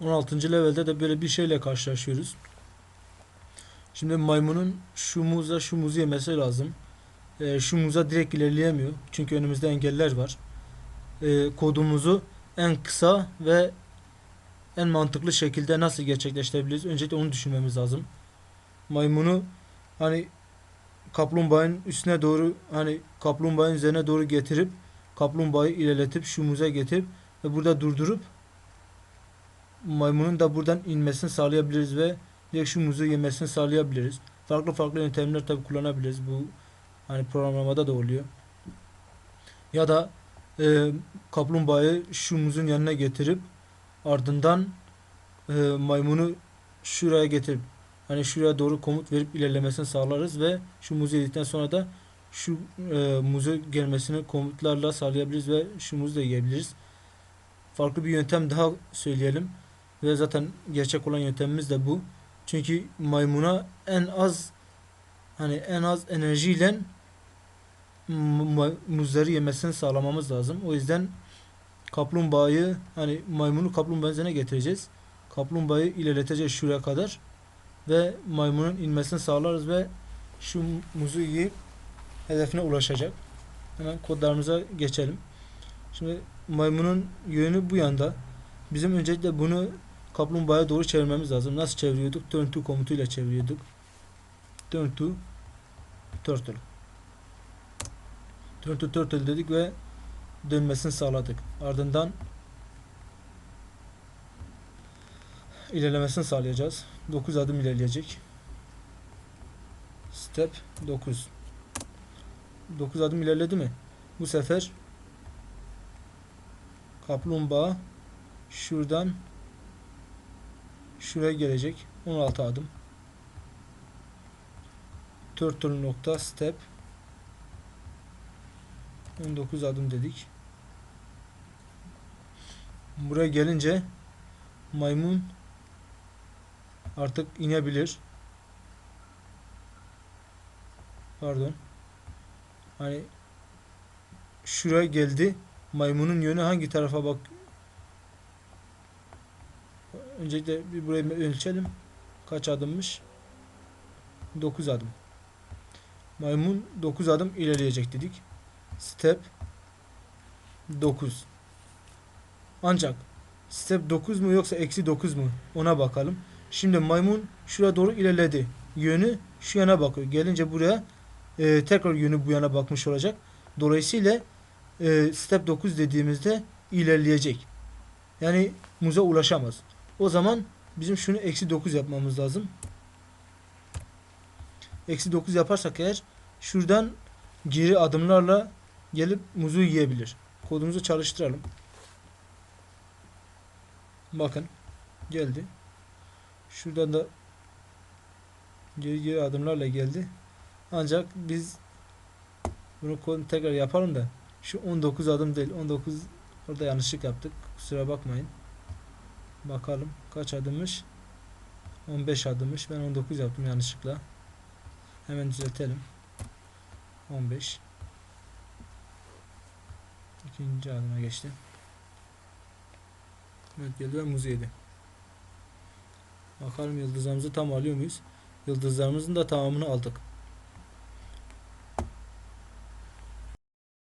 16. levelde de böyle bir şeyle karşılaşıyoruz. Şimdi maymunun şu muza şu muzu yemesi lazım. Ee, şu muza direkt ilerleyemiyor. Çünkü önümüzde engeller var. Ee, kodumuzu en kısa ve en mantıklı şekilde nasıl gerçekleştirebiliriz? Öncelikle onu düşünmemiz lazım. Maymunu hani kaplumbağanın üstüne doğru hani kaplumbağanın üzerine doğru getirip kaplumbağayı ilerletip şu muza getirip ve burada durdurup maymunun da buradan inmesini sağlayabiliriz ve direkt şu muzu yemesini sağlayabiliriz. Farklı farklı yöntemler tabi kullanabiliriz. Bu hani programlamada da oluyor. Ya da e, kaplumbağayı şu muzun yanına getirip ardından e, maymunu şuraya getirip hani şuraya doğru komut verip ilerlemesini sağlarız ve şu muzu yedikten sonra da şu e, muzu gelmesini komutlarla sağlayabiliriz ve şu muzu da yiyebiliriz. Farklı bir yöntem daha söyleyelim ve zaten gerçek olan yöntemimiz de bu. Çünkü maymuna en az hani en az enerjiyle mu- muzları yemesini sağlamamız lazım. O yüzden kaplumbağayı hani maymunu kaplumbağanın üzerine getireceğiz. Kaplumbağayı ilerleteceğiz şuraya kadar ve maymunun inmesini sağlarız ve şu muzu yiyip hedefine ulaşacak. Hemen kodlarımıza geçelim. Şimdi maymunun yönü bu yanda. Bizim öncelikle bunu kaplumbağaya doğru çevirmemiz lazım. Nasıl çeviriyorduk? Turn to komutuyla çeviriyorduk. Turn to turtle. Turn to turtle dedik ve dönmesini sağladık. Ardından ilerlemesini sağlayacağız. 9 adım ilerleyecek. Step 9. 9 adım ilerledi mi? Bu sefer kaplumbağa şuradan şuraya gelecek. 16 adım. Turtle nokta step 19 adım dedik. Buraya gelince maymun artık inebilir. Pardon. Hani şuraya geldi. Maymunun yönü hangi tarafa bak? Öncelikle bir burayı ölçelim. Kaç adımmış? 9 adım. Maymun 9 adım ilerleyecek dedik. Step 9. Ancak step 9 mu yoksa eksi 9 mu? Ona bakalım. Şimdi maymun şuraya doğru ilerledi. Yönü şu yana bakıyor. Gelince buraya e, tekrar yönü bu yana bakmış olacak. Dolayısıyla e, step 9 dediğimizde ilerleyecek. Yani muza ulaşamaz. O zaman bizim şunu eksi 9 yapmamız lazım. Eksi 9 yaparsak eğer şuradan geri adımlarla gelip muzu yiyebilir. Kodumuzu çalıştıralım. Bakın geldi. Şuradan da geri geri adımlarla geldi. Ancak biz bunu tekrar yapalım da şu 19 adım değil 19 orada yanlışlık yaptık. Kusura bakmayın. Bakalım kaç adımmış? 15 adımmış. Ben 19 yaptım yanlışlıkla. Hemen düzeltelim. 15 İkinci adıma geçti. Evet geldi ve muzu yedi. Bakalım yıldızlarımızı tam alıyor muyuz? Yıldızlarımızın da tamamını aldık.